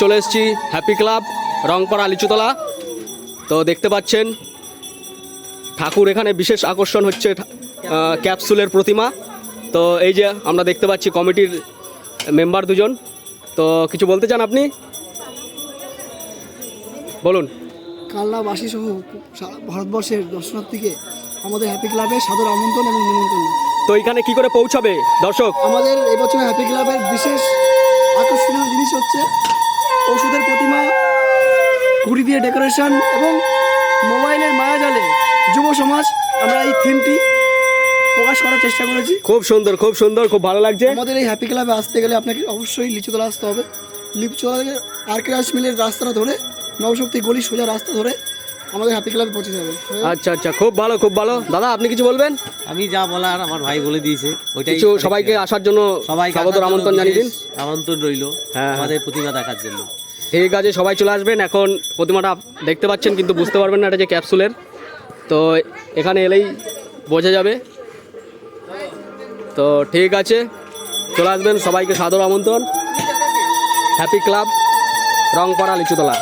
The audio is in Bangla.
চলে এসেছি হ্যাপি ক্লাব রংপাড়া লিচুতলা। তো দেখতে পাচ্ছেন ঠাকুর এখানে বিশেষ আকর্ষণ হচ্ছে ক্যাপসুলের প্রতিমা। তো এই যে আমরা দেখতে পাচ্ছি কমিটির মেম্বার দুজন। তো কিছু বলতে চান আপনি? বলুন। কালনাবাসী সহ ভারতবর্ষের দর্শনার্থীকে আমাদের হ্যাপি ক্লাবে সাদর আমন্ত্রণ এবং নিমন্ত্রণ। তো এখানে কি করে পৌঁছাবে দর্শক? আমাদের এবছর হ্যাপি ক্লাবের বিশেষ আকর্ষণীয় জিনিস হচ্ছে ওষুধের প্রতিমা ঘুড়ি দিয়ে ডেকোরেশন এবং মোবাইলের মায়াজালে যুব সমাজ আমরা এই থিমটি প্রকাশ করার চেষ্টা করেছি। খুব সুন্দর খুব সুন্দর খুব ভালো লাগছে। আমাদের এই হ্যাপি ক্লাবে আসতে গেলে আপনাকে অবশ্যই লিচুতলা আসতে হবে। লিচুতলা আর কে মিলের রাস্তাটা ধরে নবশক্তি গলি সোজা রাস্তা ধরে আমাদের হ্যাপি ক্লাবে পৌঁছে যাবে। আচ্ছা আচ্ছা খুব ভালো খুব ভালো। দাদা আপনি কিছু বলবেন? আমি যা বলার আমার ভাই বলে দিয়েছে ওইটাই কিছু সবাইকে আসার জন্য সবাইকে আসার জন্য আমন্ত্রণ জানিয়ে দিন আমন্ত্রণ রইল হ্যাঁ। আমাদের প্রতিমা দেখার জন্য। ঠিক আছে সবাই চলে আসবেন। এখন প্রতিমাটা দেখতে পাচ্ছেন কিন্তু বুঝতে পারবেন না এটা যে ক্যাপসুলের। তো এখানে এলেই বোঝা যাবে। তো ঠিক আছে চলে আসবেন। সবাইকে সাদর আমন্ত্রণ। Happy club Rangpara Lichutala.